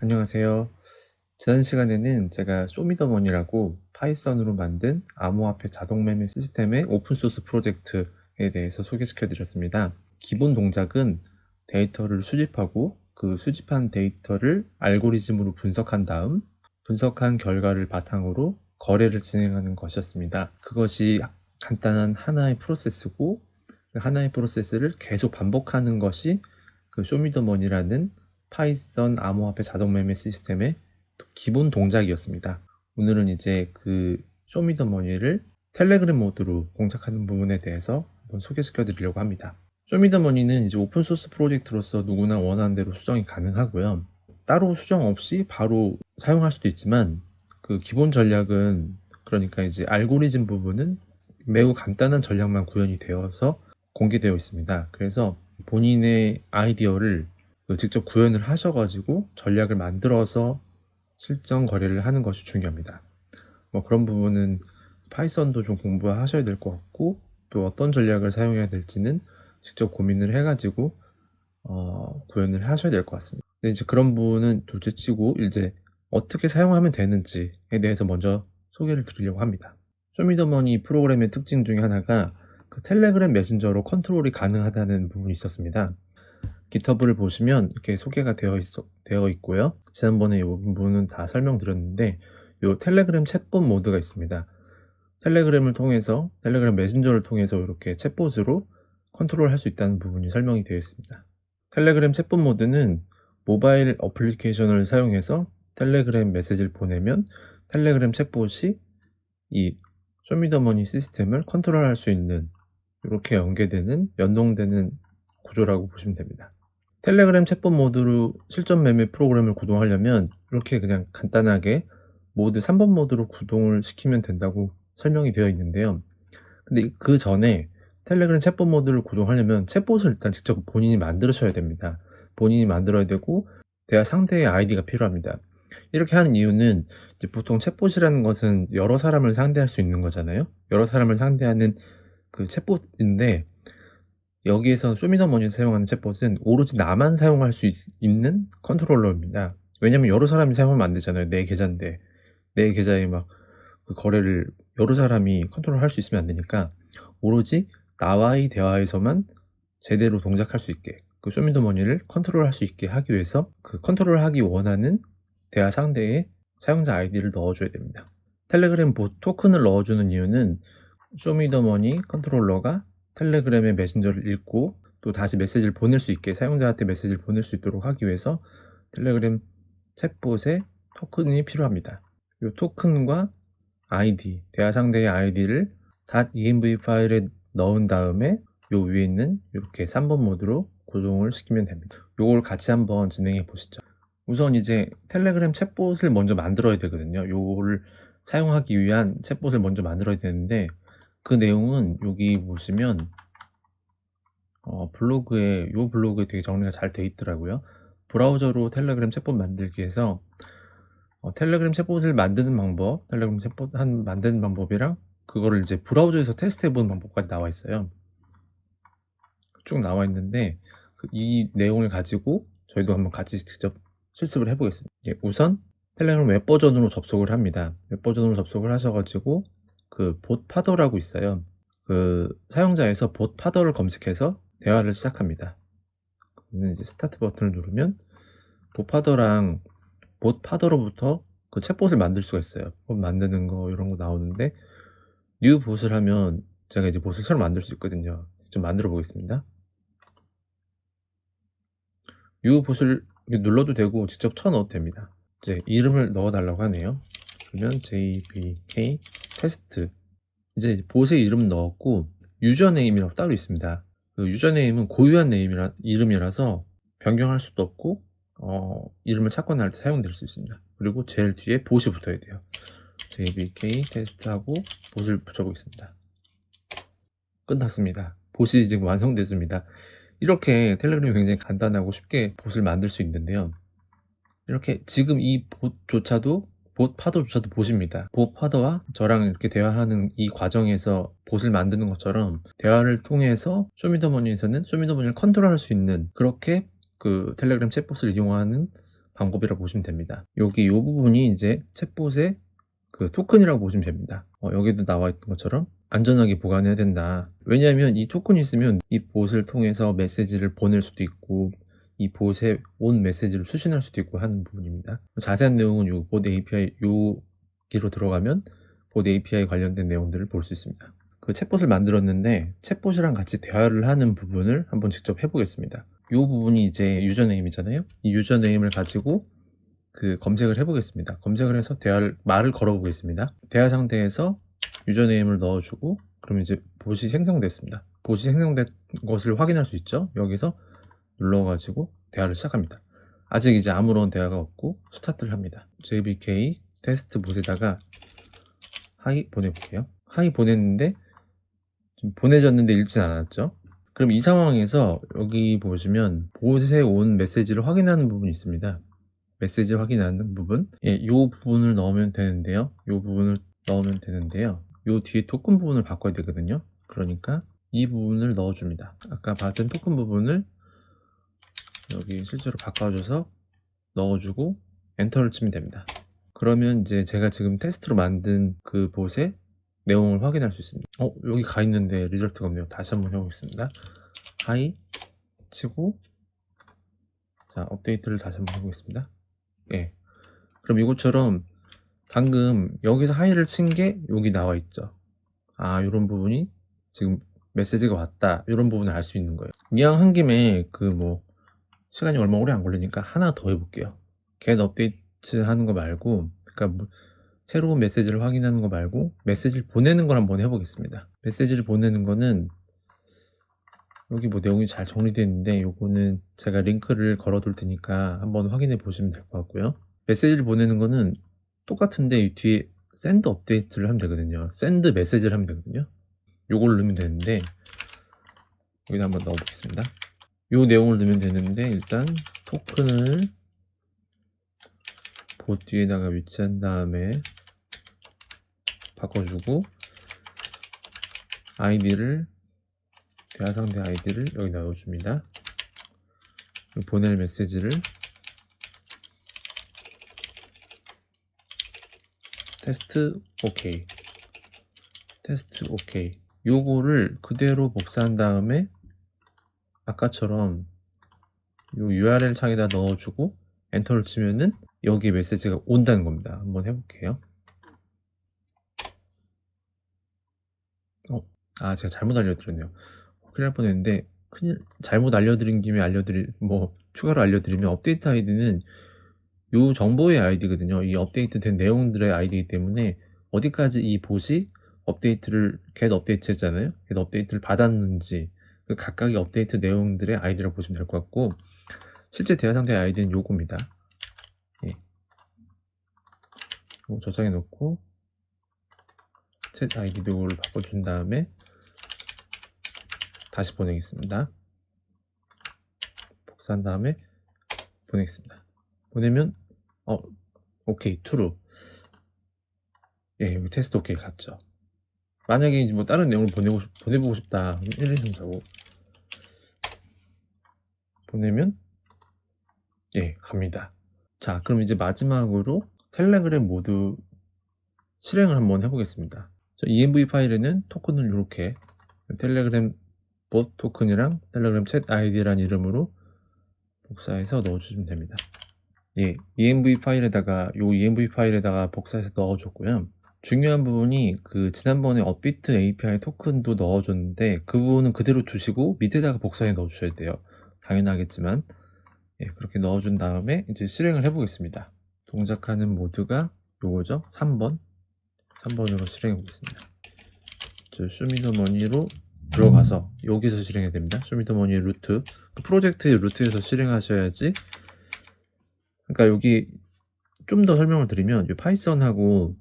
안녕하세요. 지난 시간에는 제가 쇼미더머니라고 파이썬으로 만든 암호화폐 자동 매매 시스템의 오픈소스 프로젝트에 대해서 소개시켜 드렸습니다. 기본 동작은 데이터를 수집하고 그 수집한 데이터를 알고리즘으로 분석한 다음 분석한 결과를 바탕으로 거래를 진행하는 것이었습니다. 그것이 간단한 하나의 프로세스고 그 하나의 프로세스를 계속 반복하는 것이 그 쇼미더머니라는 파이썬 암호화폐 자동 매매 시스템의 기본 동작이었습니다. 오늘은 이제 그 쇼미더머니를 텔레그램 모드로 공작하는 부분에 대해서 한번 소개시켜 드리려고 합니다. 쇼미더머니는 이제 오픈소스 프로젝트로서 누구나 원하는 대로 수정이 가능하고요. 따로 수정 없이 바로 사용할 수도 있지만 그 기본 전략은 그러니까 이제 알고리즘 부분은 매우 간단한 전략만 구현이 되어서 공개되어 있습니다. 그래서 본인의 아이디어를 그 직접 구현을 하셔가지고 전략을 만들어서 실전 거래를 하는 것이 중요합니다. 뭐 그런 부분은 파이썬도 좀 공부하셔야 될 것 같고 또 어떤 전략을 사용해야 될지는 직접 고민을 해가지고 어, 구현을 하셔야 될 것 같습니다. 근데 이제 그런 부분은 둘째치고 이제 어떻게 사용하면 되는지에 대해서 먼저 소개를 드리려고 합니다. 쇼미더머니 프로그램의 특징 중에 하나가 그 텔레그램 메신저로 컨트롤이 가능하다는 부분이 있었습니다. GitHub를 보시면 이렇게 소개가 되어, 있, 되어 있고요. 지난번에 이 부분은 다 설명드렸는데 이 텔레그램 챗봇 모드가 있습니다. 텔레그램을 통해서 텔레그램 메신저를 통해서 이렇게 챗봇으로 컨트롤 할 수 있다는 부분이 설명이 되어 있습니다. 텔레그램 챗봇 모드는 모바일 어플리케이션을 사용해서 텔레그램 메시지를 보내면 텔레그램 챗봇이 이 쇼미더머니 시스템을 컨트롤할 수 있는 이렇게 연계되는 연동되는 구조라고 보시면 됩니다. 텔레그램 챗봇 모드로 실전 매매 프로그램을 구동하려면 이렇게 그냥 간단하게 모드 3번 모드로 구동을 시키면 된다고 설명이 되어 있는데요. 근데 그 전에 텔레그램 챗봇 모드를 구동하려면 챗봇을 일단 직접 본인이 만들으셔야 됩니다. 본인이 만들어야 되고 대화 상대의 아이디가 필요합니다. 이렇게 하는 이유는 보통 챗봇이라는 것은 여러 사람을 상대할 수 있는 거잖아요. 여러 사람을 상대하는 그 챗봇인데 여기에서 쇼미더머니에서 사용하는 챗봇은 오로지 나만 사용할 수 있, 는 컨트롤러입니다. 왜냐면 여러 사람이 사용하면 안 되잖아요. 내 계좌인데 내 계좌에 막 그 거래를 여러 사람이 컨트롤 할 수 있으면 안 되니까 오로지 나와의 대화에서만 제대로 동작할 수 있게 그 쇼미더머니를 컨트롤 할 수 있게 하기 위해서 그 컨트롤 하기 원하는 대화 상대에 사용자 아이디를 넣어줘야 됩니다. 텔레그램 봇 토큰을 넣어주는 이유는 쇼미더머니 컨트롤러가 텔레그램의 메신저를 읽고 또 다시 메시지를 보낼 수 있게 사용자한테 메시지를 보낼 수 있도록 하기 위해서 텔레그램 챗봇에 토큰이 필요합니다. 이 토큰과 아이디, 대화 상대의 아이디를 .env 파일에 넣은 다음에 요 위에 있는 이렇게 3번 모드로 구동을 시키면 됩니다. 요걸 같이 한번 진행해 보시죠. 우선 이제 텔레그램 챗봇을 먼저 만들어야 되거든요. 요거를 사용하기 위한 챗봇을 먼저 만들어야 되는데 그 내용은 여기 보시면 어, 블로그에 요 블로그에 되게 정리가 잘 돼 있더라고요. 브라우저로 텔레그램 챗봇 만들기에서 어, 텔레그램 챗봇을 만드는 방법, 텔레그램 챗봇 한 만드는 방법이랑 그거를 이제 브라우저에서 테스트해 보는 방법까지 나와 있어요. 쭉 나와 있는데 그 이 내용을 가지고 저희도 한번 같이 직접 실습을 해보겠습니다. 예, 우선 텔레그램 웹 버전으로 접속을 합니다. 웹 버전으로 접속을 하셔가지고 그 봇파더라고 있어요. 그 사용자에서 봇파더를 검색해서 대화를 시작합니다. 이제 스타트 버튼을 누르면 봇파더랑 봇파더로부터 그 챗봇을 만들 수가 있어요. 봇 만드는 거 이런 거 나오는데 뉴 봇을 하면 제가 이제 봇을 새로 만들 수 있거든요. 좀 만들어 보겠습니다. 뉴 봇을 눌러도 되고 직접 쳐 넣어도 됩니다. 이제 이름을 넣어 달라고 하네요. 그러면 jbk 테스트 이제 봇의 이름 넣었고 유저네임이라고 따로 있습니다. 그 유저네임은 고유한 네임이라 이름이라서 변경할 수도 없고 어, 이름을 찾거나 할 때 사용될 수 있습니다. 그리고 제일 뒤에 봇이 붙어야 돼요. jbk 테스트하고 봇을 붙여보겠습니다. 끝났습니다. 봇이 지금 완성됐습니다. 이렇게 텔레그램이 굉장히 간단하고 쉽게 봇을 만들 수 있는데요. 이렇게 지금 이 봇조차도 봇 파더조차도 봇입니다. 봇 파더와 저랑 이렇게 대화하는 이 과정에서 봇을 만드는 것처럼 대화를 통해서 쇼미더머니에서는 쇼미더머니를 컨트롤할 수 있는 그렇게 그 텔레그램 챗봇을 이용하는 방법이라고 보시면 됩니다. 여기 이 부분이 이제 챗봇의 그 토큰이라고 보시면 됩니다. 어, 여기도 나와 있던 것처럼 안전하게 보관해야 된다. 왜냐하면 이 토큰이 있으면 이 봇을 통해서 메시지를 보낼 수도 있고 이 봇에 온 메시지를 수신할 수도 있고 하는 부분입니다. 자세한 내용은 이봇 API 여기로 들어가면 봇 API 관련된 내용들을 볼 수 있습니다. 그 챗봇을 만들었는데 챗봇이랑 같이 대화를 하는 부분을 한번 직접 해보겠습니다. 이 부분이 이제 유저네임이잖아요. 이 유저네임을 가지고 그 검색을 해보겠습니다. 검색을 해서 대화를 말을 걸어보겠습니다. 대화 상태에서 유저네임을 넣어주고 그러면 이제 봇이 생성됐습니다. 봇이 생성된 것을 확인할 수 있죠. 여기서 눌러가지고 대화를 시작합니다. 아직 이제 아무런 대화가 없고 스타트를 합니다. JBK 테스트 봇에다가 하이 보내볼게요. 하이 보냈는데 좀 보내졌는데 읽진 않았죠. 그럼 이 상황에서 여기 보시면 봇에 온 메시지를 확인하는 부분이 있습니다. 메시지 확인하는 부분. 예, 이 부분을 넣으면 되는데요. 이 부분을 넣으면 되는데요. 이 뒤에 토큰 부분을 바꿔야 되거든요. 그러니까 이 부분을 넣어줍니다. 아까 받은 토큰 부분을 여기 실제로 바꿔줘서 넣어주고 엔터를 치면 됩니다. 그러면 이제 제가 지금 테스트로 만든 그 봇의 내용을 확인할 수 있습니다. 어, 여기 가 있는데 리절트가 없네요. 다시 한번 해보겠습니다. 하이 치고 자, 업데이트를 다시 한번 해보겠습니다. 예. 그럼 이것처럼 방금 여기서 하이를 친 게 여기 나와 있죠. 아, 이런 부분이 지금 메시지가 왔다. 이런 부분을 알 수 있는 거예요. 이왕 한 김에 그 뭐 시간이 얼마 오래 안 걸리니까 하나 더 해볼게요. get 업데이트 하는 거 말고, 그러니까 뭐 새로운 메시지를 확인하는 거 말고 메시지를 보내는 걸 한번 해보겠습니다. 메시지를 보내는 거는 여기 뭐 내용이 잘 정리되어 있는데 요거는 제가 링크를 걸어 둘 테니까 한번 확인해 보시면 될 것 같고요. 메시지를 보내는 거는 똑같은데 이 뒤에 샌드 업데이트를 하면 되거든요. 샌드 메시지를 하면 되거든요. 요걸 넣으면 되는데 여기다 한번 넣어보겠습니다. 요 내용을 넣으면 되는데 일단 토큰을 봇 뒤에다가 위치한 다음에 바꿔주고 아이디를 대화 상대 아이디를 여기 넣어줍니다. 보낼 메시지를 테스트 오케이 테스트 오케이 요거를 그대로 복사한 다음에 아까처럼 요 URL 창에다 넣어주고 엔터를 치면은 여기 메시지가 온다는 겁니다. 한번 해볼게요. 어, 아 제가 잘못 알려드렸네요. 큰일 날 뻔했는데 큰일 잘못 알려드린 김에 알려드릴 뭐 추가로 알려드리면 업데이트 아이디는 요 정보의 아이디거든요. 이 업데이트된 내용들의 아이디이기 때문에 어디까지 이 봇이 업데이트를 get 업데이트 했잖아요. get 업데이트를 받았는지 그 각각의 업데이트 내용들의 아이디라고 보시면 될 것 같고 실제 대화 상태의 아이디는 요겁니다. 예. 저장해 놓고 챗 아이디 요거를 바꿔준 다음에 다시 보내겠습니다. 복사한 다음에 보내겠습니다. 보내면 어 오케이 true 예 여기 테스트 오케이 갔죠. 만약에 뭐 다른 내용을 보내고 싶- 보내보고 싶다 1, 2, 3, 4, 5 보내면 예 갑니다. 자 그럼 이제 마지막으로 텔레그램 모드 실행을 한번 해보겠습니다. 저 env 파일에는 토큰을 이렇게 텔레그램 봇 토큰이랑 텔레그램 챗 아이디라는 이름으로 복사해서 넣어주시면 됩니다. 예, env 파일에다가 요 env 파일에다가 복사해서 넣어줬고요. 중요한 부분이 그 지난번에 업비트 API 토큰도 넣어줬는데 그 부분은 그대로 두시고 밑에다가 복사해 넣어주셔야 돼요. 당연하겠지만 예, 그렇게 넣어준 다음에 이제 실행을 해보겠습니다. 동작하는 모드가 요거죠. 3번 3번으로 실행해 보겠습니다. 저 쇼미더머니로 들어가서 여기서 실행해야 됩니다. 쇼미더머니 루트 그 프로젝트의 루트에서 실행하셔야지 그러니까 여기 좀 더 설명을 드리면 이 파이썬하고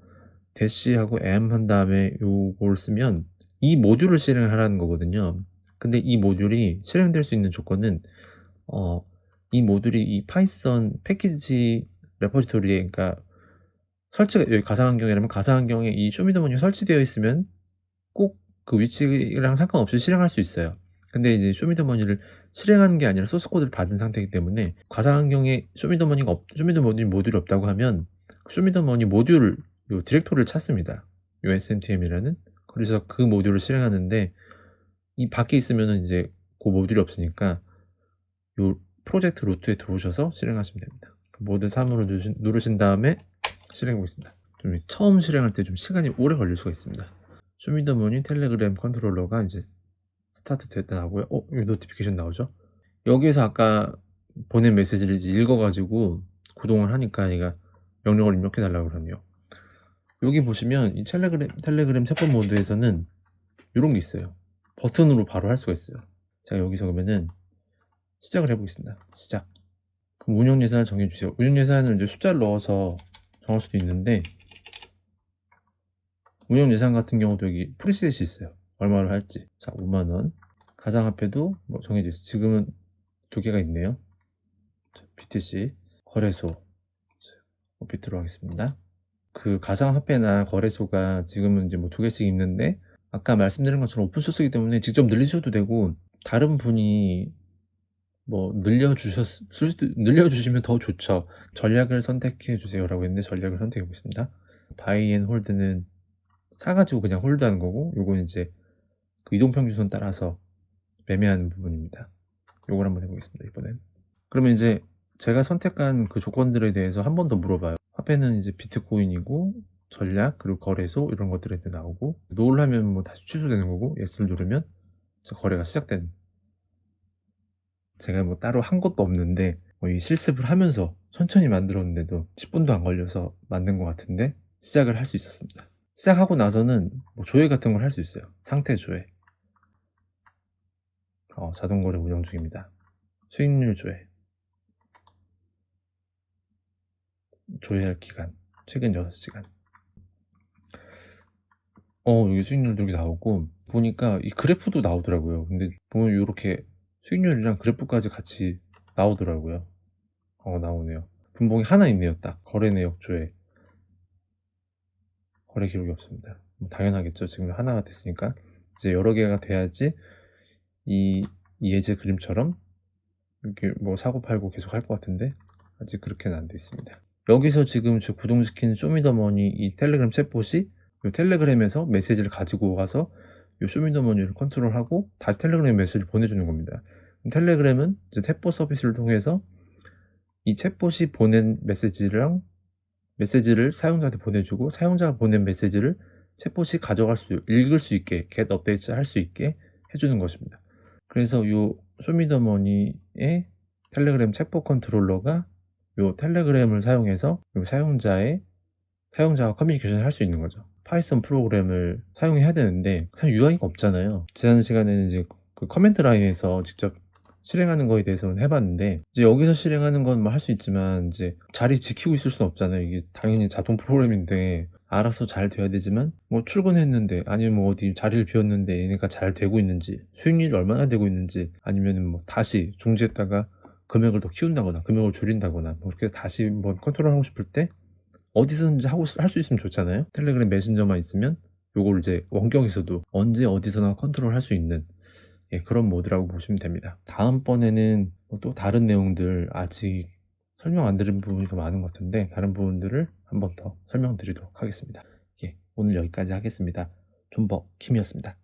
대시하고 m 한 다음에 요걸 쓰면 이 모듈을 실행하라는 거거든요. 근데 이 모듈이 실행될 수 있는 조건은 어, 이 모듈이 이 파이썬 패키지 레포지토리에 그러니까 설치가 여기 가상환경이라면 가상환경에 이 쇼미더머니가 설치되어 있으면 꼭 그 위치랑 상관없이 실행할 수 있어요. 근데 이제 쇼미더머니를 실행하는 게 아니라 소스 코드를 받은 상태이기 때문에 가상 환경에 쇼미더머니가 없, 쇼미더머니 모듈이 없다고 하면 그 쇼미더머니 모듈 요 디렉토리를 찾습니다. 요 SMTM이라는 그래서 그 모듈을 실행하는데 이 밖에 있으면은 이제 그 모듈이 없으니까 요 프로젝트 루트에 들어오셔서 실행하시면 됩니다. 모든 3으로 누르신, 누르신 다음에 실행해 보겠습니다. 좀 처음 실행할 때 좀 시간이 오래 걸릴 수가 있습니다. 쇼미더머니 텔레그램 컨트롤러가 이제 스타트 됐다 나오고요. 어, 여기 노티피케이션 나오죠? 여기에서 아까 보낸 메시지를 이제 읽어가지고 구동을 하니까 얘가 명령을 입력해 달라고 그러네요. 여기 보시면 이 텔레그램, 텔레그램 챗봇 모드에서는 이런 게 있어요. 버튼으로 바로 할 수가 있어요. 자, 여기서 그러면은 시작을 해보겠습니다. 시작. 그럼 운영 예산을 정해주세요. 운영 예산을 이제 숫자를 넣어서 정할 수도 있는데 운영 예산 같은 경우도 여기 프리셋이 있어요. 얼마를 할지. 자, 5만 원. 가상화폐도 뭐 정해져 있어요. 지금은 두 개가 있네요. 자, BTC 거래소 오피트로 하겠습니다. 그 가상화폐나 거래소가 지금은 이제 뭐 두 개씩 있는데 아까 말씀드린 것처럼 오픈소스이기 때문에 직접 늘리셔도 되고 다른 분이 뭐 늘려주셨 늘려주시면 더 좋죠. 전략을 선택해 주세요라고 했는데 전략을 선택해 보겠습니다. 바이 앤 홀드는 사가지고 그냥 홀드하는 거고 요건 이제 그 이동평균선 따라서 매매하는 부분입니다. 요걸 한번 해보겠습니다. 이번엔. 그러면 이제 제가 선택한 그 조건들에 대해서 한 번 더 물어봐요. 화폐는 이제 비트코인이고 전략 그리고 거래소 이런 것들에 나오고 노를 하면 뭐 다시 취소되는 거고 예스를 누르면 거래가 시작되는 제가 뭐 따로 한 것도 없는데 뭐 이 실습을 하면서 천천히 만들었는데도 10분도 안 걸려서 만든 것 같은데 시작을 할 수 있었습니다. 시작하고 나서는 뭐 조회 같은 걸 할 수 있어요. 상태 조회. 어, 자동거래 운영 중입니다. 수익률 조회. 조회할 기간. 최근 6시간. 어, 여기 수익률도 여기 나오고, 보니까 이 그래프도 나오더라고요. 근데 보면 이렇게 수익률이랑 그래프까지 같이 나오더라고요. 어, 나오네요. 분봉이 하나 있네요, 딱. 거래 내역 조회. 거래 기록이 없습니다. 뭐 당연하겠죠. 지금 하나가 됐으니까. 이제 여러 개가 돼야지 이, 이 예제 그림처럼 이렇게 뭐 사고 팔고 계속 할 것 같은데 아직 그렇게는 안 돼 있습니다. 여기서 지금 저 구동시킨 쇼미더머니 이 텔레그램 챗봇이 이 텔레그램에서 메시지를 가지고 가서 이 쇼미더머니를 컨트롤하고 다시 텔레그램 메시지를 보내주는 겁니다. 텔레그램은 이제 챗봇 서비스를 통해서 이 챗봇이 보낸 메시지랑 메시지를 사용자한테 보내주고 사용자가 보낸 메시지를 챗봇이 가져갈 수 읽을 수 있게 get 업데이트 할 수 있게 해주는 것입니다. 그래서 이 쇼미더머니의 텔레그램 챗봇 컨트롤러가 이 텔레그램을 사용해서 요 사용자의 사용자와 커뮤니케이션을 할 수 있는 거죠. 파이썬 프로그램을 사용해야 되는데 사실 UI가 없잖아요. 지난 시간에는 이제 그 커맨드 라인에서 직접 실행하는 거에 대해서는 해봤는데 이제 여기서 실행하는 건 뭐 할 수 있지만 이제 자리 지키고 있을 수는 없잖아요. 이게 당연히 자동 프로그램인데 알아서 잘 돼야 되지만 뭐 출근했는데 아니면 뭐 어디 자리를 비웠는데 얘네가 잘 되고 있는지 수익률이 얼마나 되고 있는지 아니면은 뭐 다시 중지했다가 금액을 더 키운다거나 금액을 줄인다거나 뭐 그렇게 다시 뭐 컨트롤하고 싶을 때 어디서든지 하고 할 수 있으면 좋잖아요. 텔레그램 메신저만 있으면 요걸 이제 원격에서도 언제 어디서나 컨트롤 할 수 있는 예, 그런 모드라고 보시면 됩니다. 다음번에는 뭐또 다른 내용들 아직 설명 안 드린 부분이 더 많은 것 같은데 다른 부분들을 한 번 더 설명드리도록 하겠습니다. 예, 오늘 여기까지 하겠습니다. 존버 킴이었습니다.